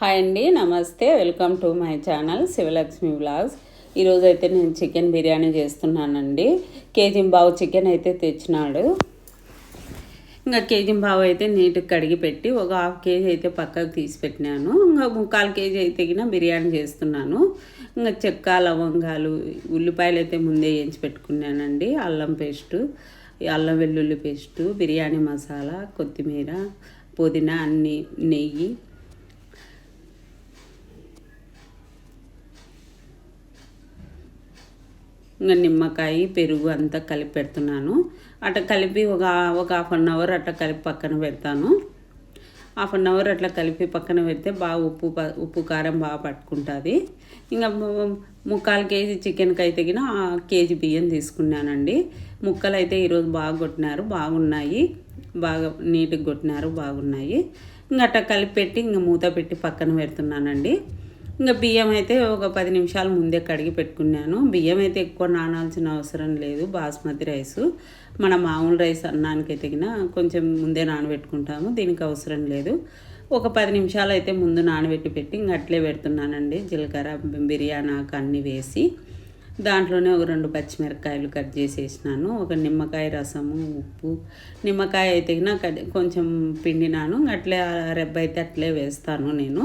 Hi అండి నమస్తే welcome to my channel Shivalakshmi blogs ఈరోజు అయితే నేను చికెన్ బిర్యానీ చేస్తున్నానండి. కేజీ బావు చికెన్ అయితే తెచ్చినాడు. ఇంకా కేజీ బావు అయితే నీట్గా కడిగి పెట్టి ఒక హాఫ్ కేజీ అయితే పక్కకు తీసి పెట్టినాను. ఇంకా ముక్కాలు కేజీ అయితే బిర్యానీ చేస్తున్నాను. ఇంకా చెక్క లవంగాలు ఉల్లిపాయలు అయితే ముందే వేయించి పెట్టుకున్నానండి. అల్లం పేస్టు అల్లం వెల్లుల్లి పేస్టు బిర్యానీ మసాలా కొత్తిమీర పుదీనా అన్ని నెయ్యి ఇంకా నిమ్మకాయ పెరుగు అంతా కలిపి పెడుతున్నాను. అట్లా కలిపి ఒక ఒక హాఫ్ అన్ అవర్ అట్లా కలిపి పక్కన పెడతాను. హాఫ్ అన్ అవర్ అట్లా కలిపి పక్కన పెడితే బాగా ఉప్పు ప- ఉప్పు కారం బాగా పట్టుకుంటుంది. ఇంకా ముక్కాలు కేజీ చికెన్కి అయితే గిన కేజీ బియ్యం తీసుకున్నానండి. ముక్కలు అయితే ఈరోజు బాగా కొట్టినారు బాగున్నాయి. బాగా నీట్గా కొట్టినారు బాగున్నాయి. ఇంకా అట్లా కలిపి పెట్టి ఇంకా మూత పెట్టి పక్కన పెడుతున్నానండి. ఇంకా బియ్యం అయితే ఒక పది నిమిషాల ముందే కడిగి పెట్టుకున్నాను. బియ్యం అయితే ఎక్కువ నానాల్సిన అవసరం లేదు. బాస్మతి రైస్. మన మామూలు రైస్ అన్నానికి తగిన కొంచెం ముందే నానబెట్టుకుంటాము. దీనికి అవసరం లేదు. ఒక పది నిమిషాలు అయితే ముందు నానబెట్టి పెట్టి ఇంక అట్లే పెడుతున్నానండి. జీలకర్ర బిర్యానాకు అన్నీ వేసి దాంట్లోనే ఒక రెండు పచ్చిమిరపకాయలు కట్ చేసేసినాను. ఒక నిమ్మకాయ రసము ఉప్పు. నిమ్మకాయ అయితే కొంచెం పిండినాను. అట్లే రెబ్బైతే రెబ్బ అయితే అట్లే వేస్తాను నేను.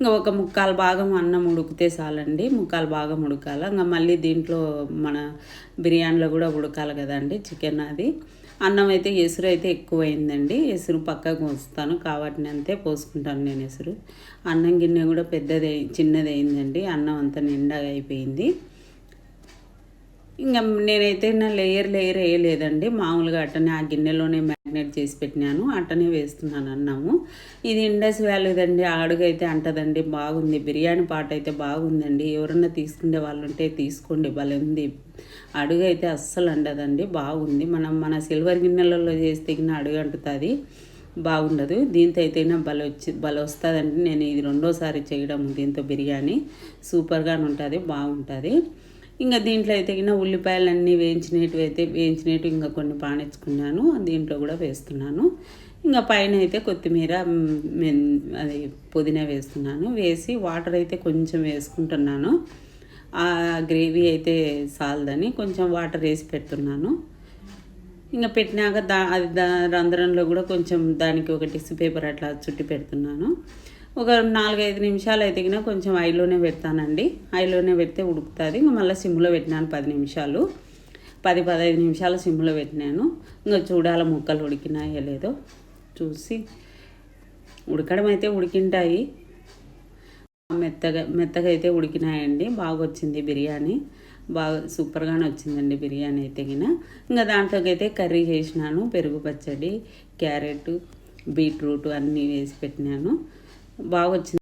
ఇంకా ఒక ముక్కాలు భాగం అన్నం ఉడికితే చాలండి. ముక్కాలు భాగం ఉడకాలి. ఇంకా మళ్ళీ దీంట్లో మన బిర్యానీలో కూడా ఉడకాలి కదండి చికెన్ అది. అన్నం అయితే ఎసురు అయితే ఎక్కువైందండి. ఎసురు పక్కకు పోస్తాను కాబట్టి అంతే పోసుకుంటాను నేను ఎసురు. అన్నం గిన్నె కూడా పెద్దది చిన్నది అయిందండి. అన్నం అంతా నిండా అయిపోయింది. ఇంకా నేనైతే నా లేయర్ లేయర్ వేయలేదండి. మామూలుగా అట్టనే ఆ గిన్నెలోనే మ్యారినేట్ చేసి పెట్టినాను. అట్టనే వేస్తున్నాను అన్నాము. ఇది ఇండస్ వ్యాలీదండి. ఆడుగైతే అంటదండి బాగుంది. బిర్యానీ పాట అయితే బాగుందండి. ఎవరన్నా తీసుకునే వాళ్ళు ఉంటే తీసుకోండి. భలే ఉంది. అడుగు అయితే అస్సలు అండదండి. బాగుంది. మనం మన సిల్వర్ గిన్నెలలో చేస్తే గిన్నె అడుగు అంటుతుంది బాగుండదు. దీంతో అయితే బల వచ్చి బల వస్తుందండి. నేను ఇది రెండోసారి చేయడం. దీంతో బిర్యానీ సూపర్గానే ఉంటుంది బాగుంటుంది. ఇంకా దీంట్లో అయితే ఉల్లిపాయలు ఉల్లిపాయలన్నీ వేయించినవి అయితే వేయించినట్టు ఇంకా కొన్ని పానించుకున్నాను దీంట్లో కూడా వేస్తున్నాను. ఇంకా పైన అయితే కొత్తిమీర మెన్ అది పుదీనా వేస్తున్నాను. వేసి వాటర్ అయితే కొంచెం వేసుకుంటున్నాను. ఆ గ్రేవీ అయితే సాల్దని కొంచెం వాటర్ వేసి పెడుతున్నాను. ఇంకా పెట్టినాక దా అది దా రంధ్రంలో కూడా కొంచెం దానికి ఒక టిష్యూ పేపర్ అట్లా చుట్టి పెడుతున్నాను. ఒక నాలుగైదు నిమిషాలు అయితే కొంచెం ఐలోనే పెడతానండి. ఐలోనే పెడితే ఉడుకుతుంది. ఇంకా మళ్ళీ సిమ్లో పెట్టినాను పది నిమిషాలు. పది పదహైదు నిమిషాలు సిమ్లో పెట్టినాను. ఇంకా చూడాల ముక్కలు ఉడికినాయో లేదో చూసి ఉడకడం అయితే ఉడికింటాయి. మెత్తగా మెత్తగా అయితే ఉడికినాయండి. బాగా వచ్చింది బిర్యానీ. బాగా సూపర్గానే వచ్చిందండి బిర్యానీ అయితే గిన. ఇంకా దాంట్లోకైతే కర్రీ చేసినాను. పెరుగు పచ్చడి క్యారెట్ బీట్రూట్ అన్నీ వేసి పెట్టినాను. బాగా వచ్చింది